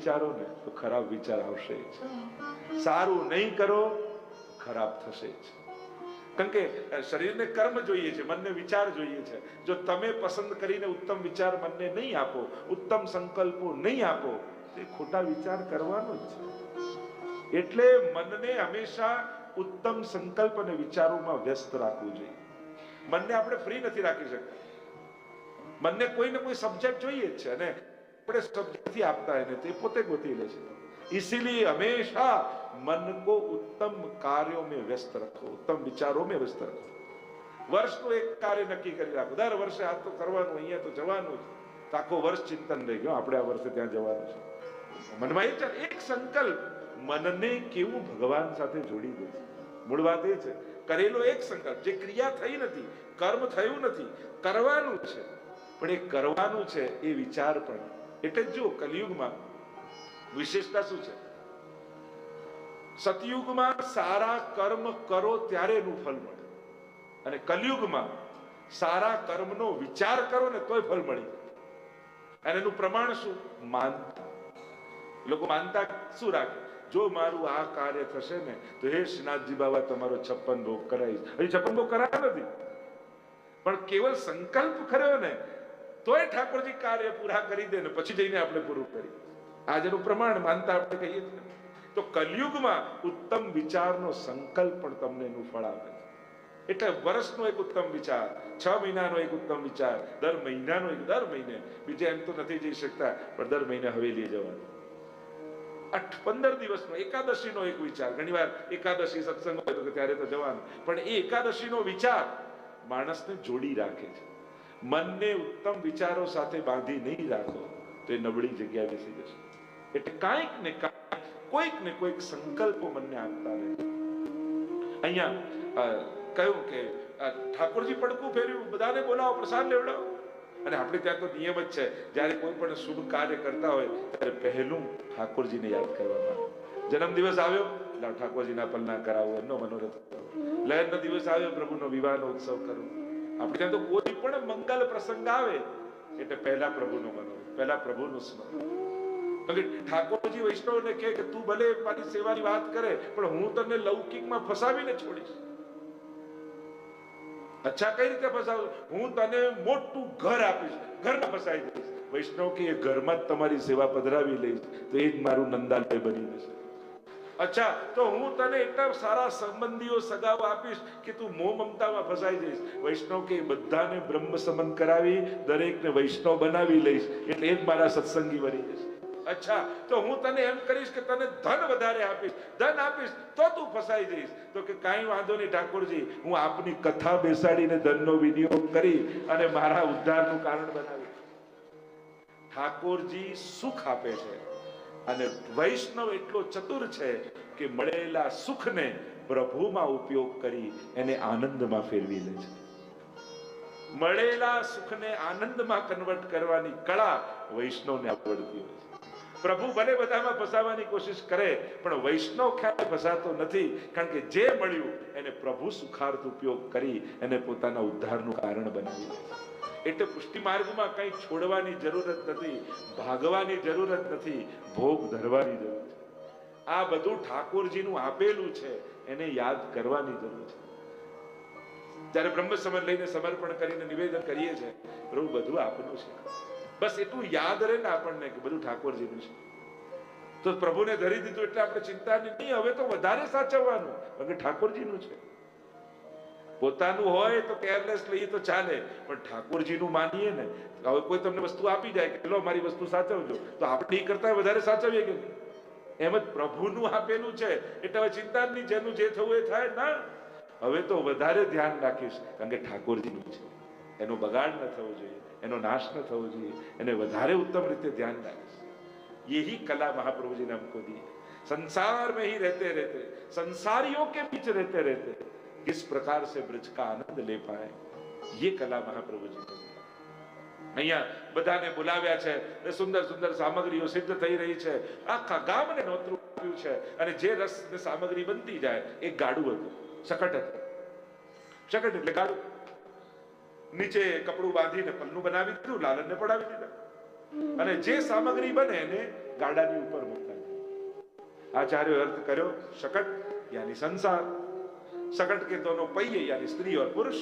વિચારો ને તો ખરાબ વિચાર આવશે જ. સારું નહીં કરો ખરાબ થશે જ. કારણ કે શરીરને કર્મ જોઈએ છે, મનને વિચાર જોઈએ છે. જો તમે પસંદ કરીને ઉત્તમ વિચાર મનને નહીં આપો, ઉત્તમ સંકલ્પો નહીં આપો, તે ખોટા વિચાર કરવાનો જ છે. એટલે મનને હંમેશા ઉત્તમ સંકલ્પ અને વિચારોમાં વ્યસ્ત રાખવું જોઈએ. મનને આપણે ફ્રી નથી રાખી શકતા. મનને કોઈ ને કોઈ સબ્જેક્ટ જોઈએ જ છે, અને આપણે સબ્જેક્ટ આપતા એને તે પોતે ગોતી લે છે इसीलिए हमेशा मन को उत्तम कार्यों में व्यस्त रखो उत्तम विचारों में व्यस्त रखो વર્ષનું એક કાર્ય નક્કી કરી રાખો દર વર્ષે આ તો કરવાનું અહીંયા તો જવાનું જ તો આખો વર્ષ ચિંતન રહી ગયો આપણે આ વર્ષે ત્યાં જવાનું છે મનમાં એ ચાલ એક સંકલ્પ મનને કેવું ભગવાન સાથે જોડી દે છે મૂળ વાત એ છે કરેલો એક સંકલ્પ જે ક્રિયા થઈ નથી કર્મ થયું નથી કરવાનું છે પણ એ કરવાનું છે એ વિચાર પણ એટલે જો કલયુગમાં વિશેષતા શું છે? સતયુગમાં સારા કર્મ કરો ત્યારે એનું ફળ મળે અને કલયુગમાં સારા કર્મનો વિચાર કરો ને તોય ફળ મળી અને એનું પ્રમાણ શું? માનતા। લોકો માનતા શું રાખે? જો મારું આ કાર્ય થશે ને, તો હે શ્રીનાથજી બાબા તમારો છપ્પન ભોગ કરાવીશ. હજી છપ્પન ભોગ કરાયો નથી. પણ કેવલ સંકલ્પ ખર્યો ને તોય ઠાકોરજી કાર્ય પૂરા કરી દે ને પછી જઈને આપણે પૂરું કરીએ. આજનું પ્રમાણ માનતા આપણે કહીએ છીએ. તો કલયુગમાં ઉત્તમ વિચારનો સંકલ્પ પણ તમને એનું ફળ આપે એટલે વર્ષનો એક ઉત્તમ વિચાર, છ મહિનાનો એક ઉત્તમ વિચાર, દર મહિનાનો એક, દર મહિને. બીજે એમ તો નથી જઈ શકતા, પણ દર મહિને હવેલી જવાનું. આઠ પંદર દિવસનો, એકાદશીનો એક વિચાર. ઘણીવાર એકાદશી સત્સંગ હોય તો ત્યારે તો જવાનું. પણ એ એકાદશીનો વિચાર માણસને જોડી રાખે છે. મનને ઉત્તમ વિચારો સાથે બાંધી નહીં રાખો, તો એ નબળી જગ્યા બેસી જશે. એટલે કાંઈક ને કાંઈક, કોઈક ને કોઈક સંકલ્પો મનને આપતા રહે. અહીંયા કહ્યું કે ઠાકોરજી પડકું ફેર્યું, બધાને બોલાવો, પ્રસાદ લેવડાવો. અને આપણે ત્યાં તો નિયમ જ છે, જ્યારે કોઈ પણ શુભ કાર્ય કરતા હોય, ત્યારે પહેલું ઠાકોરજીને યાદ કરવામાં જન્મદિવસ આવ્યો લાવ ઠાકોરજીના પલના કરાવો, એમનો મનોરથ કરો લગ્નનો દિવસ આવ્યો, પ્રભુનો વિવાહનો ઉત્સવ કરો. આપણે ત્યાં તો કોઈ પણ મંગલ પ્રસંગ આવે, એટલે પહેલા પ્રભુનો મનો, પહેલા પ્રભુનું સ્મરણ. ઠાકોરજી વૈષ્ણવને કહે કે તું ભલે મારી સેવાની વાત કરે, પણ હું તને લૌકિકમાં ફસાવીને છોડીશ. અચ્છા, કઈ રીતે ફસાવું? હું તને મોટું ઘર આપીશ, ઘરમાં ફસાઈ દઈશ. વૈષ્ણવ કે, એ ઘરમાં જ તમારી સેવા પધરાવી લઈશ, તો એ જ મારું નંદાલય બની જશે. અચ્છા, તો હું તને એટલા સારા સંબંધીઓ સગાઓ આપીશ કે તું મોહ મમતામાં ફસાઈ જઈશ. વૈષ્ણવ કે બધાને બ્રહ્મ સંબંધ કરાવી, દરેકને વૈષ્ણવ બનાવી લઈશ. એટલે એ જ મારા સત્સંગી બની જશે. અચ્છા, તો હું તને એમ કરીશ કે તને ધન વધારે આપીશ. ધન આપીશ તો તું ફસાઈ જઈશ. તો કે કાંઈ વાંધો નહીં ઠાકોરજી, હું આપની કથા બેસાડીને ધનનો વિનિયોગ કરી અને મારા ઉદ્ધારનું કારણ બનાવી ઠાકોરજી સુખ આપે છે. અને વૈષ્ણવ એટલો ચતુર છે કે મળેલા સુખને પ્રભુમાં ઉપયોગ કરી એને આનંદમાં ફેરવી લે છે. મળેલા સુખને આનંદમાં કન્વર્ટ કરવાની કળા વૈષ્ણવને આવડતી હોય છે. પ્રભુ ભલે બધામાં ફસાવાની કોશિશ કરે, પણ વૈષ્ણવ ક્યાંય ફસાતો નથી, કારણ કે જે મળ્યું એને પ્રભુ સુખાર્થ ઉપયોગ કરી એને પોતાના ઉદ્ધારનું કારણ બનાવી દે છે. એટલે પુષ્ટિ માર્ગમાં કંઈ છોડવાની જરૂરત નથી, ભાગવાની જરૂરત નથી, ભોગ ધરવાની જરૂર છે. આ બધું ઠાકોરજીનું આપેલું છે, એને યાદ કરવાની જરૂર છે. જ્યારે બ્રહ્મ સમર લઈને સમર્પણ કરીને નિવેદન કરીએ છીએ, પ્રભુ બધું આપનું છે. બસ એટલું યાદ રહે ને આપણને કે બધું ઠાકોરજીનું છે. તો પ્રભુને ધરી દીધું એટલે આપણે ચિંતા નહીં, હવે તો વધારે સાચવવાનું કારણ ઠાકોરજીનું છે. પોતાનું હોય તો કેરલેસ લઈએ તો ચાલે પણ ઠાકોરજીનું માનીએ ને હવે કોઈ તમને વસ્તુ આપી જાય કે લો મારી વસ્તુ સાચવજો તો આપણે એ કરતા વધારે સાચવીએ કે નહીં? એમ જ પ્રભુનું આપેલું છે એટલે હવે ચિંતા જ નહીં જેનું જે થવું એ થાય ના હવે તો વધારે ધ્યાન રાખીશ કારણ કે ઠાકોરજીનું છે એનો બગાડ ન થવો જોઈએ એનો નાશ ન થવો જોઈએ એને વધારે ઉત્તમ રીતે ધ્યાન રાખીશ यही कला महाप्रभु जी ने हमको दी है संसार में ही रहते रहते संसारियों के बीच रहते रहते किस प्रकार से ब्रज का आनंद ले पाए ये कला महाप्रभु जी ने दी અહીંયા બધાને બોલાવ્યા છે ને સુંદર સુંદર સામગ્રીઓ સિદ્ધ થઈ રહી છે આખા ગામને નોતરું આપ્યું છે અને જે રસ ને સામગ્રી બનતી જાય એક ગાડું હતું શકટ હતું શકટ એટલે ગાડું નીચે કપડું બાંધીને પલ્લું બનાવી દીધું લાલનને પડાવી દીધા અને જે સામગ્રી બને એને ગાડાની ઉપર મૂકતા જાય આચાર્ય અર્થ કર્યો શકટ યાની સંસાર શકટ કે દોનો પૈયે યાની સ્ત્રી ઓર પુરુષ.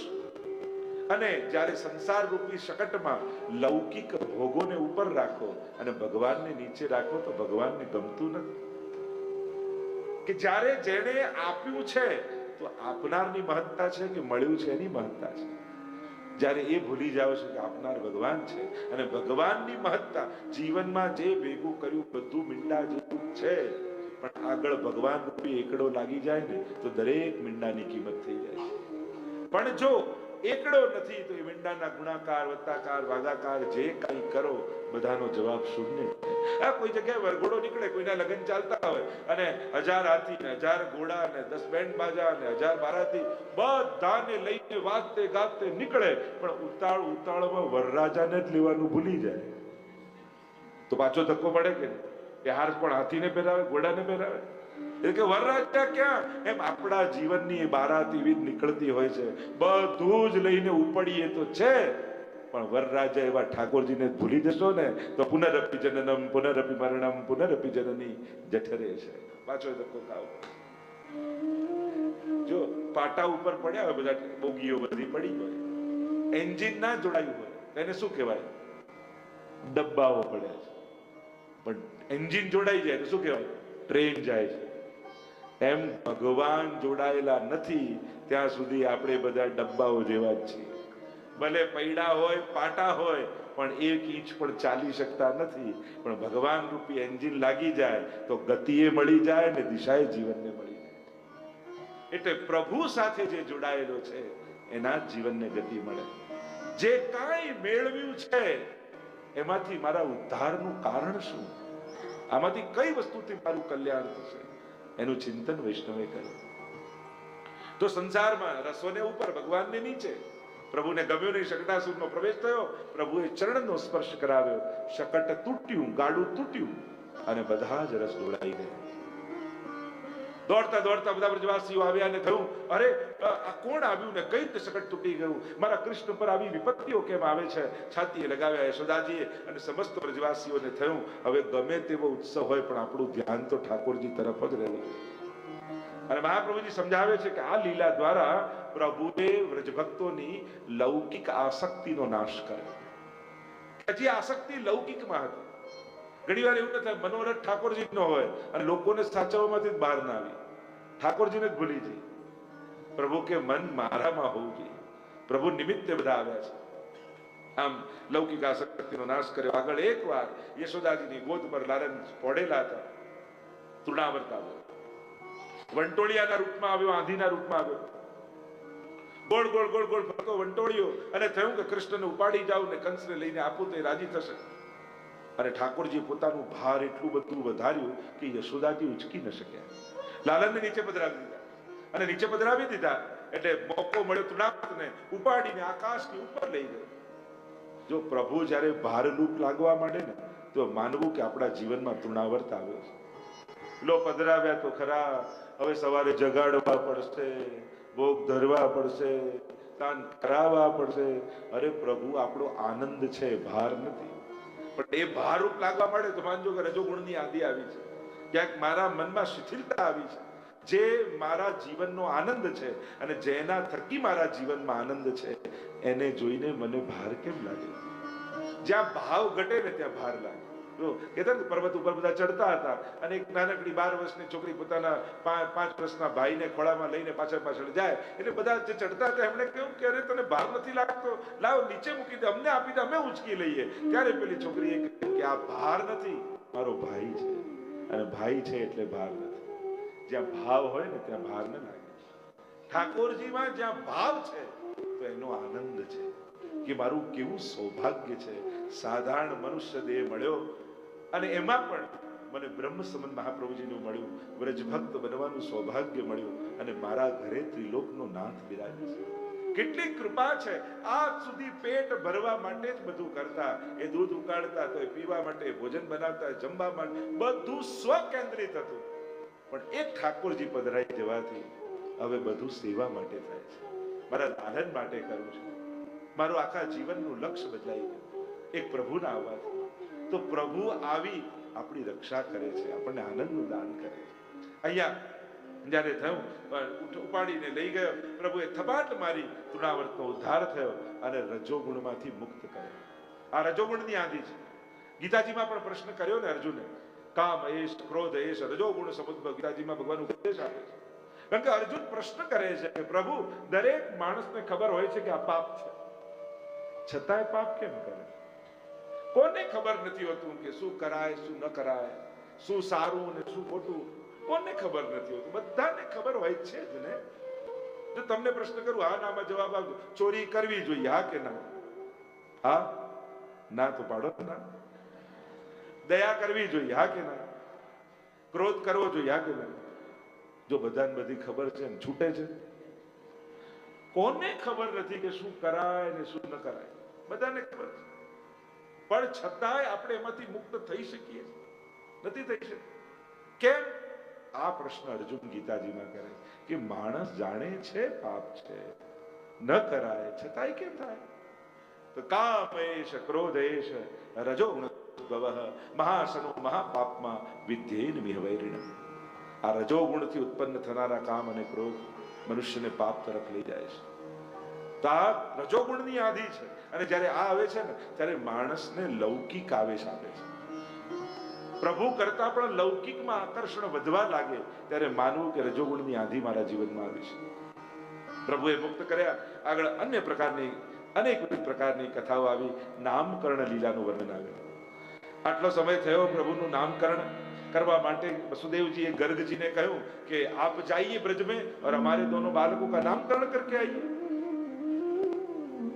અને જ્યારે સંસાર રૂપી શકટમાં લૌકિક ભોગોને ઉપર રાખો અને ભગવાનને નીચે રાખો, તો ભગવાનને ગમતું નથી. કે જ્યારે જેણે આપ્યું છે, તો આપનારની મહત્તા છે કે મળ્યું છે એની મહત્તા છે? જ્યારે એ ભૂલી જાઓ છો કે આપનાર ભગવાન છે અને ભગવાનની મહત્તા જીવનમાં જે ભેગું કર્યું, બધું મીંડા જેવું છે. પણ આગળ ભગવાન રૂપી એકડો લાગી જાય ને, તો દરેક મીંડાની કિંમત થઈ જાય પણ જો એકડો નથી, તો એ મીંડાના ગુણાકાર, વત્તાકાર, ભાગાકાર, જે કઈ કરો, બધાનો જવાબ શૂન્ય આ કોઈ જગ્યાએ વરઘોડો નીકળે, કોઈના લગ્ન ચાલતા હોય, અને હજાર હાથી, ને હજાર ઘોડા, ને દસ બેન્ડ બાજા, ને હજાર બારાથી બધાને લઈને વાગતે ગાતે નીકળે, પણ ઉતાળ ઉતાળમાં વરરાજાને જ લેવાનું ભૂલી જાય. તો પાછો ધક્કો પડે કે નહીં? કે હાર પણ હાથીને પહેરાવે, ઘોડાને પહેરાવે. એટલે કે વરરાજા ક્યાં? એમ આપણા જીવનની બારાત એવી જ નીકળતી હોય છે. બધું જ લઈને ઉપડીએ તો છે. પણ વરરાજા એવા ઠાકોરજીને ભૂલી જશો ને, તો પુનરપી જનનમ પુનરપી મરણમ પુનરપી જનની જઠરે છે. પાછો ધક્કો ખાવ જો પાટા ઉપર પડ્યા હોય બધા, બોગીઓ બધી પડી હોય, એન્જિન ના જોડાયું હોય, એને શું કહેવાય? ડબ્બાઓ પડ્યા છે. પણ એન્જિન જોડાઈ જાય તો શું કહેવાય? ટ્રેન જાય છે. એમ ભગવાન જોડાયેલા નથી, ત્યાં સુધી આપણે બધા ડબ્બાઓ જેવા જ છીએ. ભલે પૈડા હોય, પાટા હોય, પણ એક ઇંચ પણ ચાલી શકતા નથી. પણ ભગવાન રૂપી એન્જિન લાગી જાય તો ગતિએ મળી જાય ને દિશાએ જીવનને મળી જાય. એટલે પ્રભુ સાથે જે જોડાયેલો છે, એના જીવનને ગતિ મળે. જે કાંઈ મેળવ્યું છે એમાંથી મારા ઉદ્ધારનું કારણ શું? આમાંથી કઈ વસ્તુથી મારું કલ્યાણ થશે? એનું ચિંતન વૈષ્ણવે કર્યું. તો સંસારમાં રસોને ઉપર ભગવાનને નીચે પ્રભુને ગમ્યો નહીં, શકટાસુરનો પ્રવેશ થયો, પ્રભુએ ચરણનો સ્પર્શ કરાવ્યો, શકટ તૂટ્યું ગાડું તૂટ્યું અને બધા જ રસ ડોળાઈ ગયા. દોડતા દોડતા બધા બ્રજવાસીઓ આવ્યા અને થયું અરે આ કોણ આવ્યું ને કઈ રીતે સકટ તૂટી ગયું? મારા કૃષ્ણ પર આવી વિપત્તિઓ કેમ આવે છે? છાતીએ લગાવ્યા યશોદાજીએ અને સમસ્ત બ્રજવાસીઓને થયું, હવે ગમે તેવો ઉત્સવ હોય, પણ આપણું ધ્યાન તો ઠાકોરજી તરફ જ રહેવું. અને મહાપ્રભુજી સમજાવે છે કે આ લીલા દ્વારા પ્રભુએ વ્રજભક્તોની લૌકિક આસક્તિનો નાશ કર્યો. હજી આસક્તિ લૌકિકમાં હતી. ઘણી વાર એવું ન થાય, મનોરથ ઠાકોરજી નો હોય અને લોકોને સાચવવામાંથી જ બહાર ના આવી. ઠાકોરજીને ભૂલી જઈ. પ્રભુ કે મન મારામાં હોવું જોઈએ. પ્રભુ નિમિત્તે બધા આવ્યા છે. આમ લૌકિક આસક્તિનો નાશ કર્યો. આગળ એકવાર યશોદાજીની ગોદ પર લાલન પડેલા હતા. તૃણાવર્ત આવ્યો વંટોળિયાના રૂપમાં આવ્યો, આંધીના રૂપમાં આવ્યો. ગોળ ગોળ ગોળ ગોળ ફરતો વંટોળિયો અને થયું કે કૃષ્ણને ઉપાડી જાઉં ને કંસને લઈને આપું તો એ રાજી થશે. અને ઠાકોરજી પોતાનું ભાર એટલું બધું વધાર્યું કે યશોદાજી ઉચકી ન શક્યા. લાલનને નીચે પધરાવી દીધા. અને નીચે પધરાવી દીધા એટલે મોકો મળ્યો તૃણાવર્તને ઉપાડીને આકાશની ઉપર લઈ ગયો. જો પ્રભુ જ્યારે ભારરૂપ લાગવા માંડે ને, તો માનવું કે આપણા જીવનમાં તૃણાવર્ત આવ્યો છે. લો, પધરાવ્યા તો ખરા. હવે સવારે જગાડવા પડશે, ભોગ ધરવા પડશે દાન કરાવવા પડશે. અરે પ્રભુ, આપણો આનંદ છે, ભાર નથી. પણ એ ભાર રૂપ લાગવા માંડે તો માનજો કે રજોગુણની આદિ આવી છે. ક્યાંક મારા મનમાં શિથિલતા આવી છે. જે મારા જીવનનો આનંદ છે અને જેના થકી મારા જીવનમાં આનંદ છે, એને જોઈને મને ભાર કેમ લાગે? જ્યાં ભાવ ઘટે ને ત્યાં ભાર લાગે. પર્વત ઉપર બધા ચડતા હતા અને એક નાનકડી બાર વર્ષની છોકરી પોતાના પાંચ વર્ષના ભાઈને ખોળામાં લઈને પાછળ પાછળ જાય એટલે બધા જે ચડતા હતા એમણે કહ્યું કે અરે તને ભાર નથી લાગતો? લાવ, નીચે મૂકી દે, અમને આપી દે, અમે ઉંચકી લઈએ. ત્યારે પેલી છોકરીએ કહ્યું કે આ ભાર નથી, મારો ભાઈ છે. અને ભાઈ છે એટલે ભાર નથી. જ્યાં ભાવ હોય ને ત્યાં ભાર ન લાગે. ઠાકોરજીમાં જ્યાં ભાવ છે, તો એનો આનંદ છે કે મારું કેવું સૌભાગ્ય છે. સાધારણ મનુષ્ય દેહ મળ્યો અને એમાં પણ મને બ્રહ્મ સંબંધ મહાપ્રભુજીનું મળ્યું, વ્રજભક્ત બનવાનું સૌભાગ્ય મળ્યું અને મારા ઘરે ત્રિલોકનો નાથ બિરાજે છે. કેટલી કૃપા છે. આજ સુધી પેટ ભરવા માટે જ બધું કરતા. એ દૂધ ઉકાળતા, તો પીવા માટે, ભોજન બનાવતા, જમવા માટે, બધું સ્વકેન્દ્રિત હતું. પણ એક ઠાકોરજી પધરાઈ જવાથી હવે બધું સેવા માટે થાય છે. મારા લાલન માટે કરું છું. મારું આખા જીવનનું લક્ષ્ય બદલાઈ ગયું. એક પ્રભુના આવવાથી તો પ્રભુ આવી આપણી રક્ષા કરે છે, આપણને આનંદનું દાન કરે છે. અહીંયા જ્યારે થયું. પણ ઉપાડીને લઈ ગયો. પ્રભુએ થપાટ મારી તૃણાવર્તનો ઉદ્ધાર થયો અને રજોગુણમાંથી મુક્ત કર્યો. આ રજોગુણની આધી છે. ગીતાજીમાં પણ પ્રશ્ન કર્યો ને અર્જુને, કામ એશ ક્રોધ એશ રજોગુણ સમુદ્ર ગીતાજીમાં ભગવાન ઉપદેશ આપે છે. કારણ કે અર્જુન પ્રશ્ન કરે છે કે, પ્રભુ, દરેક માણસને ખબર હોય છે કે આ પાપ છે. છતાંય પાપ કેમ કરે? કોને ખબર નથી હોતું કે શું કરાય, શું ન કરાય, શું સારું ને શું ખોટું? કોને ખબર નથી હોતી? બધાને ખબર હોય છે જ ને? જો તમને પ્રશ્ન કરું, હા નામાં જવાબ આપજો. ચોરી કરવી જોઈએ, હા કે ના? હા? ના તો પાડો ના દયા કરવી જોઈએ, હા કે ના? ક્રોધ કરવો જોઈએ, હા કે ના? જો બધાને બધી ખબર છે છૂટે છે. કોને ખબર નથી કે શું કરાય ને શું ન કરાય? બધાને ખબર છે. પણ છતાંય આપણે એમાંથી મુક્ત થઈ શકીએ નથી થઈ શકીએ કેમ? આ પ્રશ્ન અર્જુન ગીતાજીમાં કરે કે માણસ જાણે છે પાપ છે. ન કરાય, છતાંય કેમ થાય? તો કામેશ ક્રોધેશ રજો મહાસનો મહાપાપમાં વિદ્યેન વિહવૈરિણ. આ રજોગુણથી ઉત્પન્ન થનારા કામ અને ક્રોધ મનુષ્યને પાપ તરફ લઈ જાય છે. તો આ રજોગુણની આધી છે. અને જ્યારે આ આવે છે ને, ત્યારે માણસને લૌકિક આવેશ આપે છે. પ્રભુ કરતા પણ લૌકિકમાં આકર્ષણ વધવા લાગે ત્યારે માનવું કે રજોગુણની આંધી મારા જીવનમાં આવી છે. પ્રભુએ મુક્ત કર્યા, આગળ અન્ય પ્રકારની, અનેક પ્રકારની કથાઓ આવી, નામકરણ લીલાનું વર્ણન આવ્યું. આટલો સમય થયો પ્રભુનું નામકરણ કરવા માટે વસુદેવજીએ ગર્ગજીને કહ્યું કે આપ જાઈએ બ્રજમે ઓર અમારે દોનો બાળકો કા નામકરણ કરકે આઈએ.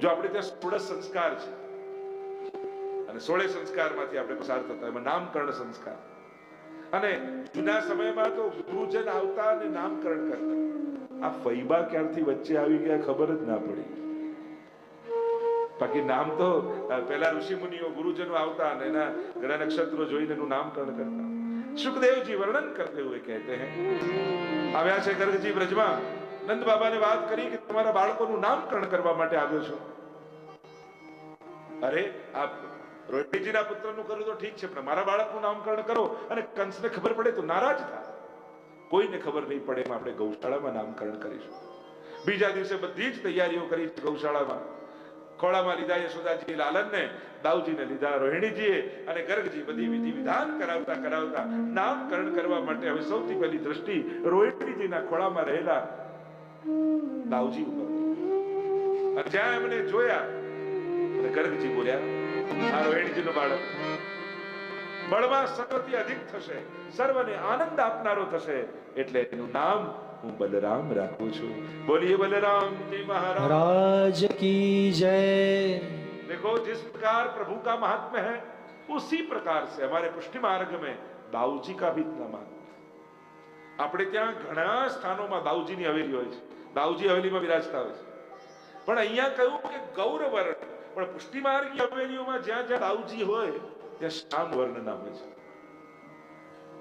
જો આપણે ત્યાં સોળસ સંસ્કાર છે અને સોળે સંસ્કારમાંથી આપણે પસાર થતા, એમાં નામકરણ સંસ્કાર. અને જૂના સમયમાં તો ગુરુજન આવતા અને નામકરણ કરતા. આ ફૈબા ક્યારથી વચ્ચે આવી ગયા ખબર જ ના પડી. બાકી નામ તો પેલા ઋષિ મુનિઓ ગુરુજનો આવતા અને એના ગ્રહ નક્ષત્રો જોઈને એનું નામકરણ કરતા. સુખદેવજી વર્ણન કરતે હુએ કહેતે હૈ. આવ્યા છે ગર્ગજી બ્રજમાં. નંદ બાબાને વાત કરી કે તમારા બાળકોનું નામકરણ કરવા માટે આવ્યો છું. અરે આ રોહિણીજીના પુત્રનું કર્યું તો ઠીક છે, પણ મારા બાળકનું નામકરણ કરો અને કંસને ખબર પડે તો નારાજ થાય. કોઈને ખબર નહીં પડે એમ આપણે ગૌશાળામાં નામકરણ કરીશું. બીજા દિવસે બધી જ તૈયારીઓ કરી ગૌશાળામાં. ખોળામાં લીધા યશોદાજી લાલનને દાઉજીને લીધા રોહિણીજીએ અને ગર્ગજી બધી વિધિ વિધાન કરાવતા કરાવતા નામકરણ કરવા માટે હવે સૌથી પહેલી દ્રષ્ટિ રોહિણીજીના ખોળામાં રહેલા દાઉજી ઉપર. જ્યાં એમને જોયા અને ગર્ગજી બોલ્યા આ રોહિણીજીનો બાળક બળમાં સર્વથી અધિક થશે સર્વને આનંદ આપનારો થશે એટલે એનું નામ હું બલરામ રાખું છું બોલીએ બલરામજી મહારાજ राज की जय देखो जिस प्रकार प्रभु का महात्म्य है उसी प्रकार से हमारे पुष्टि मार्ग में दाऊजी का भी इतना महात्म्य આપણે ત્યાં ઘણા સ્થાનોમાં દાઉજીની હવેલી હોય છે દાઉજી હવેલીમાં બિરાજતા હોય છે પણ અહીંયા કહ્યું કે ગૌર વર્ણ પણ પુષ્ટિ માર્ગી હવેલીઓમાં જ્યાં જ્યાં દાઉજી હોય, ત્યાં શ્યામ વર્ણ નામે છે.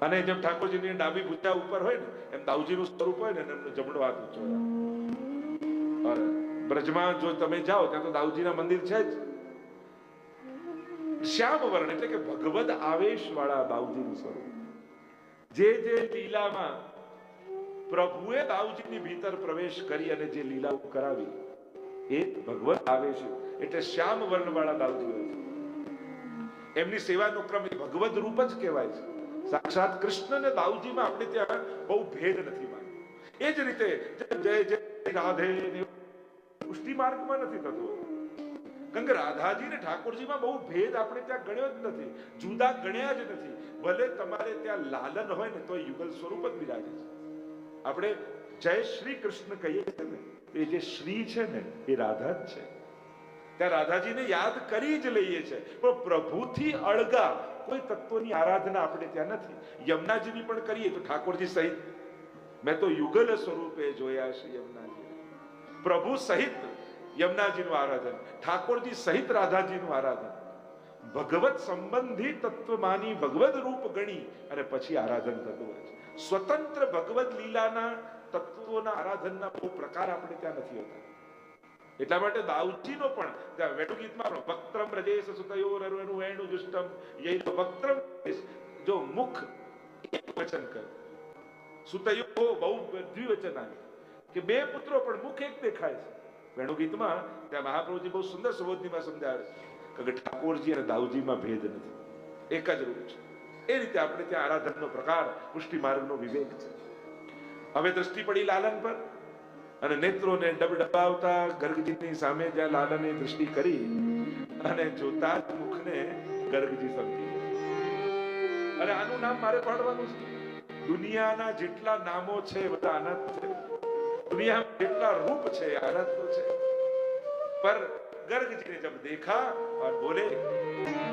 અને જેમ ઠાકોરજીની ડાબી ભૂજા ઉપર હોય ને, એમ દાઉજીનું સ્વરૂપ હોય ને એમનો જમણો હાથ ઊંચો બ્રજમાં જો તમે જાઓ, ત્યાં તો દાઉજીના મંદિર છે જ. શ્યામ વર્ણ એટલે કે ભગવદ આવેશ વાળા દાઉજીનું સ્વરૂપ. જે જે લીલામાં પ્રભુએ દાઉજીની ભીતર પ્રવેશ કરી અને જે લીલાઓ કરાવી એ ભગવત આવેશ એટલે શ્યામ વર્ણ વાળા દાઉજી હોય છે. એમની સેવાનો ક્રમ એ ભગવદ રૂપ જ કહેવાય છે. સાક્ષાત કૃષ્ણ અને દાઉજીમાં આપણે ત્યાં બહુ ભેદ નથી માન્યો એ જ રીતે જય જય રાધે પુષ્ટિ માર્ગમાં નથી થતું કારણ કે રાધાજી ને ઠાકોરજીમાં બહુ ભેદ આપણે ત્યાં ગણ્યો જ નથી. જુદા ગણ્યા જ નથી. ભલે તમારે ત્યાં લાલન હોય ને તો યુગલ સ્વરૂપ જ બિરાજે છે. આપણે જય શ્રી કૃષ્ણ કહીએ ને, એ જે શ્રી છે ને, એ રાધા જ છે. ત્યાં રાધાજીને યાદ કરી જ લઈએ છે. પણ પ્રભુથી અળગા કોઈ તત્વોની આરાધના આપણે ત્યાં નથી. યમુનાજીની પણ કરીએ તો ઠાકોરજી સહિત. મેં તો યુગલ સ્વરૂપે જોયા છે યમુનાજી પ્રભુ સહિત યમુનાજીનું આરાધન, ઠાકોરજી સહિત રાધાજીનું આરાધન. ભગવત સંબંધી તત્વ માની ભગવદ રૂપ ગણી અને પછી આરાધન થતું હોય છે. સ્વતંત્ર ભગવદ લીલાના તત્વોના આરાધનના બહુ પ્રકાર આપણે ત્યાં નથી હોતા. એટલા માટે દાઉદજીનો પણ ત્યાં ગીતમાં વક્ત્રમ રજેશ સુતયો નરવેણુ વેણુ દુષ્ટમ યૈ વક્ત્રમ જો મુખ એક વચન કરે. સુતયો બહુ દ્વિવચન આવે કે બે પુત્રો પણ મુખ એક દેખાય છે. વેણુ ગીતમાં ત્યાં મહાપ્રભુજી બહુ સુંદર સંબોધનીમાં સમજાવે છે. કે ઠાકોરજી અને દાઉજીમાં ભેદ નથી. એક જ રૂપ છે. એ રીતે આપણે ત્યાં આરાધનનો પ્રકાર પુષ્ટિ માર્ગનો વિવેક છે. હવે દ્રષ્ટિ પડી લાલન પર અને નેત્રોને ડબડબાવતા ગર્ગજીની સામે જ્યાં લાલને દૃષ્ટિ કરી અને જોતા જ મુખને ગર્ગજી સમજી ગયા. અને આનું નામ મારે પાડવાનું છે દુનિયાના જેટલા નામો છે એ બધા અનંત છે દુનિયામાં જેટલા રૂપ છે એ અનંત છે પર गर्ग जी ने जब देखा और बोले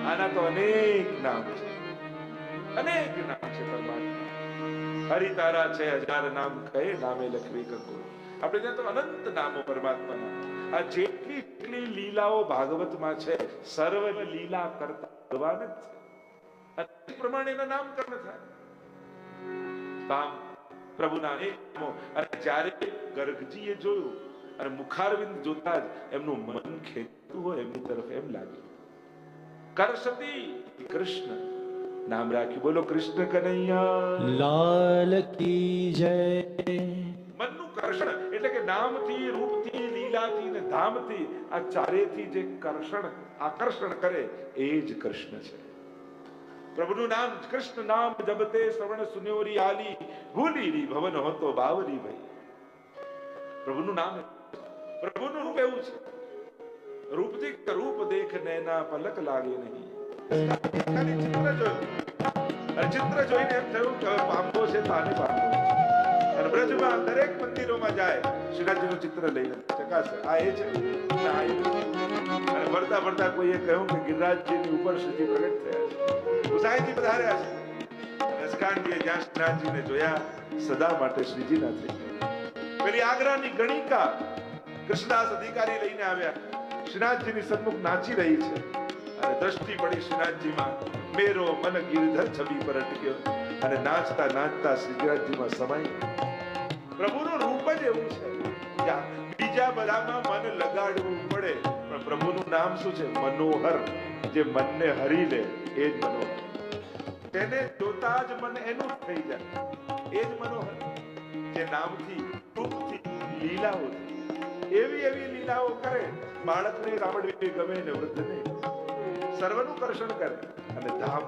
आना तो अनेक नाम છે અનેક નામ છે પરમાત્મા હરિ તારા છે, હજાર નામ કહે, નામે લખવી કંકુ આપણે ત્યાં તો અનંત નામો પરમાત્માના. આ જેટલી જેટલી લીલાઓ ભાગવતમાં છે, સર્વ લીલા કરતા ભગવાન જ છે. પ્રમાણે એના નામકરણ થાય. તામ પ્રભુના અનેક નામો. અને જ્યારે ગર્ગજીએ જોયું, અને મુખારવિંદ જોતા જ એમનું મન ખેતું હોય, એમની તરફ એમ લાગ્યું. કરશતી કૃષ્ણ. નામ રાખ્યું બોલો કૃષ્ણ કનૈયા લાલ કી જય મનનું કર્ષણ એટલે કે નામથી રૂપથી લીલાથી ને ધામથી આ ચારેથી જે કર્ષણ આકર્ષણ કરે એ જ કૃષ્ણ છે. પ્રભુનું નામ કૃષ્ણ નામ જબતે શ્રવણ સુન્યોરી આલી ભૂલી રી ભવન હોતો બાવરી ભાઈ. પ્રભુનું નામ પ્રભુનું રૂપ એવું છે. રૂપથી રૂપ દેખ નૈના પલક લાગે નહીં. ખાલી ચિત્ર જોયું ચિત્ર જોઈને એમ થયું કે પામવો છે તો આને પામતો અને બ્રજમાં દરેક મંદિરોમાં જાય શ્રીનાથજીનું ચિત્ર લઈને ચકાશે આ એ છે ના. અને ફરતા ફરતા કોઈએ કહ્યું કે ગિરિરાજજીની ઉપર સુધી પ્રગટ થયા છે ઉસાઈજી પધાર્યા છે રસકાનજીએ જ્યાં શ્રીનાથજીને જોયા સદા માટે શ્રીજી ના થઈ. પેલી આગ્રાની ગણિકા કૃષ્ણદાસ અધિકારી લઈને આવ્યા શ્રીનાથજીની સન્મુખ નાચી રહી છે દ્રષ્ટિ પડી શ્રીનાથજીમાં મેરો મન ગિરધર છબી પર અટક્યો અને નાચતા નાચતા શ્રીનાથજીમાં સમાય પ્રભુનું રૂપ જ એવું છે. બીજા બધામાં મન લગાડવું પડે, પણ પ્રભુનું નામ શું છે? મનોહર. જે મનને હરી લે, એ જ મનોહર. તેને જોતા જ મન એનું થઈ જાય. એ જ મનોહર. જે નામથી, રૂપથી લીલાઓથી એવી એવી લીલાઓ કરે. બાળકને રામડવી ગમે ને વૃદ્ધને. સર્વનું કર્ષણ કરે. અને ધામ.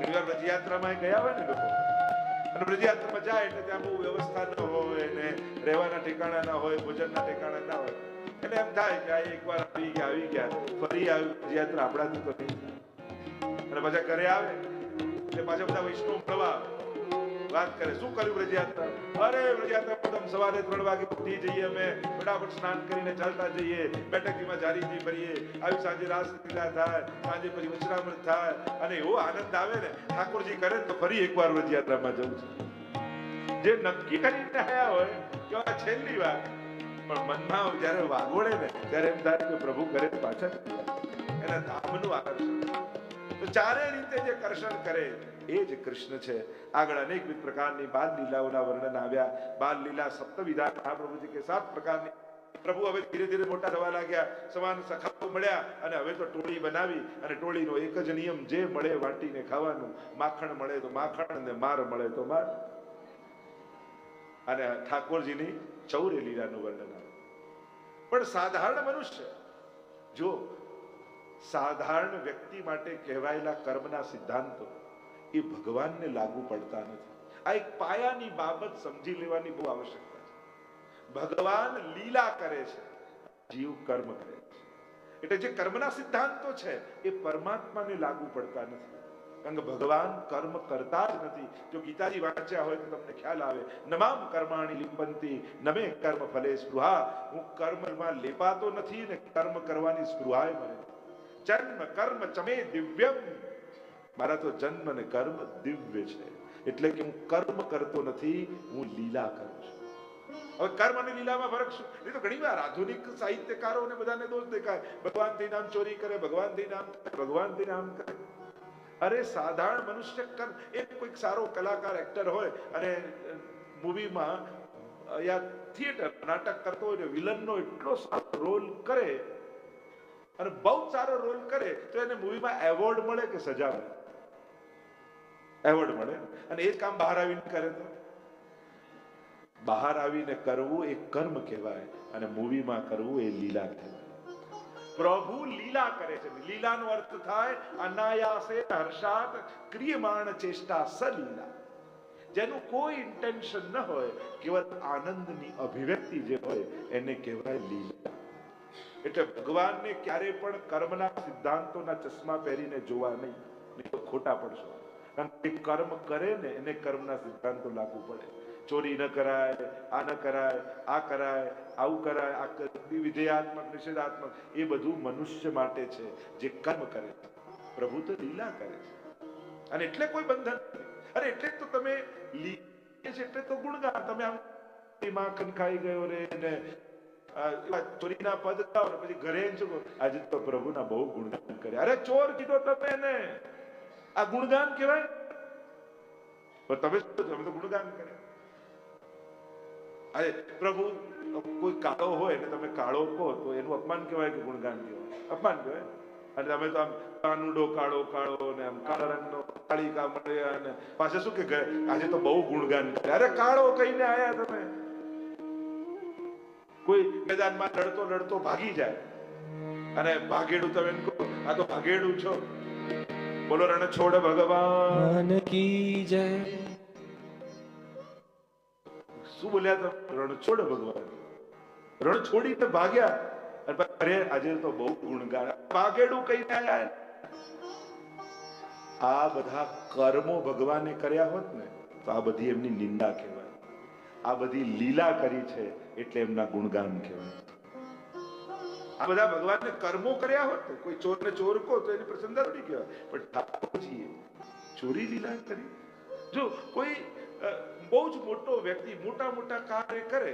ઘણીવાર બ્રજયાત્રામાં ગયા હોય ને લોકો. અને બ્રજયાત્રામાં જાય એટલે ત્યાં બહુ વ્યવસ્થા ન હોય ને રહેવાના ઠેકાણા ના હોય, ભોજનના ઠેકાણા ના હોય. એટલે એમ થાય કે આ એકવાર આવી ગયા આવી ગયા. ફરી આવી બ્રજયાત્રા આપણાથી તો નહીં અને પાછા ઘરે આવે. એટલે પાછા બધા વૈષ્ણવ મળવા. વાત કરે, શું કર્યું બ્રજયાત્રા અરે બ્રજયાત્રા સવારે ત્રણ વાગે ઉઠી જઈએ અમે. ફટાફટ સ્નાન કરીને ચાલતા જઈએ. બેઠકીમાં જારીથી ફરીએ આવી સાંજે રાસ લીલા થાય, સાંજે પછી વચનામૃત થાય. અને એવો આનંદ આવે ને, ઠાકોરજી કરે તો ફરી એકવાર વ્રજયાત્રામાં જવું છે. જે નક્કી કરીને આવ્યા હોય, કે આ છેલ્લી વાર. પણ મનમાં જ્યારે વાગોળે ને, ત્યારે એમ થાય કે પ્રભુ કરે પાછા. એના ધામનું આકર્ષણ. તો ચારે રીતે જે કર્ષણ કરે, એ જ કૃષ્ણ છે. આગળ અનેકવિધ પ્રકારની બાલ લીલાઓના વર્ણન આવ્યા. બાલ લીલા સપ્તવિધા મહાપ્રભુજી કે સાત પ્રકારની. પ્રભુ હવે ધીરે ધીરે મોટા થવા લાગ્યા. સમાન સખાઓ મળ્યા અને હવે તો ટોળી બનાવી અને ટોળીનો એક જ નિયમ, જે મળે વાટીને ખાવાનું, માખણ મળે તો માખણ અને માર મળે તો માર. અને ઠાકોરજીની ચૌરે લીલાનું વર્ણન પણ સાધારણ મનુષ્ય, જો સાધારણ વ્યક્તિ માટે કહેવાયેલા કર્મના સિદ્ધાંતો એ ભગવાનને લાગુ પડતા નથી. આ એક પાયાની બાબત સમજી લેવાની બહુ આવશ્યકતા છે. ભગવાન લીલા કરે છે, જીવ કર્મ કરે છે. એટલે જે કર્મના સિદ્ધાંતો છે, એ પરમાત્માને લાગુ પડતા નથી. કારણ કે ભગવાન કર્મ કરતા જ નથી. જો ગીતાજી વાંચ્યા હોય તો તમને ખ્યાલ આવે, નમામ કર્માણી લિંબંતી, નમે કર્મ ફલે સ્પૃહા. હું કર્મમાં લેપાતો નથી ને કર્મ કરવાની સ્પૃહાય મને જન્મ, કર્મ ચમે દિવ્યમ. મારા તો જન્મ અને કર્મ દિવ્ય છે. એટલે કે હું કર્મ કરતો નથી, હું લીલા કરું છું. હવે કર્મ અને લીલામાં ફરક શું? એ તો ઘણી વાર આધુનિક સાહિત્યકારોને બધાને દોષ દેખાય. ભગવાનથી નામ ચોરી કરે ભગવાનથી નામ કરે ભગવાનથી નામ કરે. અરે સાધારણ મનુષ્ય કર એક કોઈક સારો કલાકાર એક્ટર હોય, અને મૂવીમાં યા થિયેટર નાટક કરતો હોય વિલનનો એટલો સારો રોલ કરે અને બહુ સારો રોલ કરે તો એને મૂવીમાં એવોર્ડ મળે કે સજા મળે? એવોર્ડ મળે. અને એ કામ બહાર આવીને કરે તો? બહાર આવીને કરવું એ કર્મ કહેવાય અને મૂવીમાં કરવું એ લીલા કહેવાય. પ્રભુ લીલા કરે છે. લીલાનો અર્થ થાય, અનાયાસે હર્ષાત ક્રિયમાણ ચેષ્ટા સલીલા. જેનું કોઈ ઇન્ટેન્શન ન હોય, કેવલ આનંદની અભિવ્યક્તિ જે હોય, એને કહેવાય લીલા. એટલે ભગવાનને ક્યારે પણ કર્મના સિદ્ધાંતોના ચશ્મા પહેરીને જોવા નહીં તો ખોટા પડશો. કારણ કે કર્મ કરે ને, એને કર્મના સિદ્ધાંતો લાગુ પડે. ચોરી ન કરાય, આ ન કરાય, આ કરાય, આવું કરાય, આ વિધેયાત્મક નિષેધાત્મક, એ બધું મનુષ્ય માટે છે, જે કર્મ કરે છે. પ્રભુ તો લીલા કરે છે. અને એટલે કોઈ બંધન અરે એટલે તો તમે એટલે તો ગુણગાન. તમે આમ માખન ખાઈ ગયો રે ને ચોરીના પદ પછી ઘરે આજે તો પ્રભુના બહુ ગુણગાન કર્યા. અરે ચોર કીધો તમે એને. આ ગુણગાન કહેવાય? તમે તમે તો ગુણગાન કરે અરે પ્રભુ, કોઈ કાળો હોય ને તમે કાળો કહો તો એનું અપમાન કહેવાય કે ગુણગાન કહેવાય? અપમાન કહેવાય? અને તમે તો આમ કાનુડો કાળો કાળો ને આમ કાળા રંગનો કાળી કા મળ્યા અને પાછા શું કે આજે તો બહુ ગુણગાન કરે અરે કાળો કહીને આયા તમે. કોઈ મેદાનમાં લડતો લડતો ભાગી જાય. અને ભાગેડું તમે આ તો ભાગેડું છો. બોલો રણ છોડ ભગવાન. કી જય. શું બોલ્યા તમે? રણ છોડ ભગવાન રણ છોડીને ભાગ્યા અરે આજે તો બહુ ગુણગાન ભાગેડું કઈ ના આવ્યા આ બધા કર્મો ભગવાને કર્યા હોત ને તો આ બધી એમની નિંદા કહેવાય. આ બધી લીલા કરી છે. એટલે એમના ગુણગાન કહેવાય. આ બધા ભગવાનને કર્મો કર્યા હોત કોઈ ચોરને ચોર કહો તો એની પ્રસન્નતા થોડી કહેવાય. પણ ઠાકોરજીએ ચોરી લીલા કરી. જો કોઈ બહુ જ મોટો વ્યક્તિ મોટા મોટા કાર્ય કરે,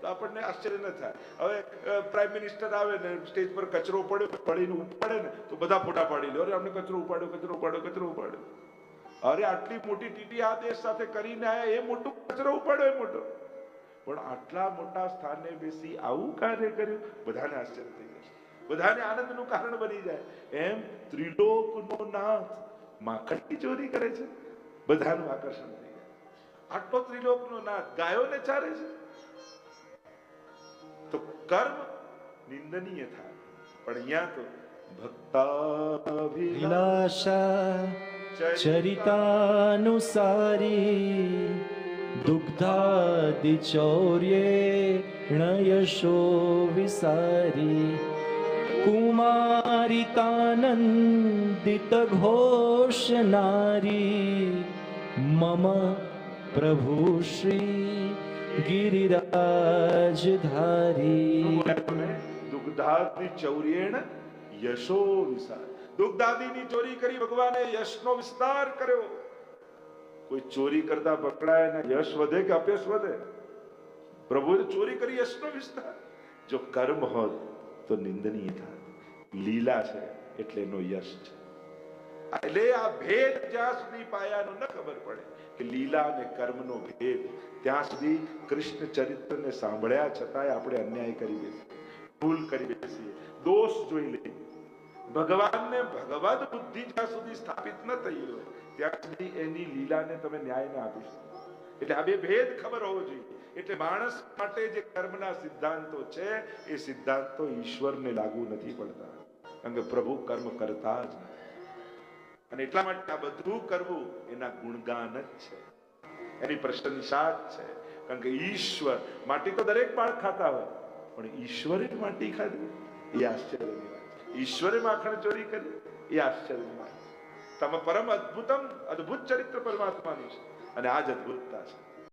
તો આપણને આશ્ચર્ય ન થાય. હવે પ્રાઇમ મિનિસ્ટર આવે ને, સ્ટેજ પર કચરો પડ્યો પડીને ઉપાડે ને, તો બધા ફોટા પાડી લે. અરે, અમને કચરો ઉપાડ્યો કચરો ઉપાડ્યો કચરો ઉપાડ્યો. અરે, આટલી મોટી ટીટી આ દેશ સાથે કરીને આયા, એ મોટું કચરો ઉપાડ્યો, એ મોટો. પણ આટલા મોટા સ્થાને બેસી આવું કાર્ય કર્યું, બધાને આશ્ચર્ય થઈ જશે બધાને આનંદનું કારણ બની જાય. એમ ત્રિલોકનો નાથ માખણની ચોરી કરે છે. બધાનું આકર્ષણ થઈ જાય આટલો ત્રિલોકનો નાથ ગાયોને ચારે છે. તો કર્મ નિંદનીય થાય. પણ અહીંયા તો ભક્તાભિલાષા ચરિતાનુસારી दुग्धादिचौर्येण यशो विसारी कुमारिकानन्दितघोषनारी मम प्रभु श्री गिरिराजधारी દુગ્ધાદિ ચૌર્યેણ યશો વિસાર દુગ્ધાદિની ચોરી કરી ભગવાને યશનો વિસ્તાર કર્યો કોઈ ચોરી કરતા પકડાય ને યશ વધે કે અપયશ વધે? પ્રભુએ ચોરી કરી, યશનો વિસ્તાર. જો કર્મ હોત તો નિંદનીય થાય લીલા છે એટલે એનો યશ છે. એટલે આ ભેદ જ્યાં સુધી પાયાનો ન ખબર પડે કે લીલા અને કર્મનો ભેદ, ત્યાં સુધી કૃષ્ણ ચરિત્રને સાંભળ્યા છતાંય આપણે અન્યાય કરી બેસીએ, ભૂલ કરી બેસીએ, દોષ જોઈ લઈએ. ભગવાનને ભગવદ બુદ્ધિ જ્યાં સુધી સ્થાપિત ન થઈ હોય ત્યાં સુધી એની લીલાને તમે ન્યાય ન આપી શકો. એટલે આ બે ભેદ ખબર હોવો જોઈએ. એટલે માણસ માટે જે કર્મના સિદ્ધાંતો છે, એ સિદ્ધાંતો ઈશ્વરને લાગુ નથી પડતા. કારણ કે પ્રભુ કર્મ કરતા જ અને એટલા માટે આ બધું કરવું એના ગુણગાન જ છે. એની પ્રશંસા જ છે. કારણ કે ઈશ્વર માટી તો દરેક બાળ ખાતા હોય, પણ ઈશ્વરે માટી ખાધી. એ આશ્ચર્યની વાત ઈશ્વરે માખણ ચોરી કરી. એ આશ્ચર્યની વાત તમે પરમ અદ્ભુતમ અદ્ભુત ચરિત્ર પરમાત્માનું છે અને આ જ અદ્ભુતતા છે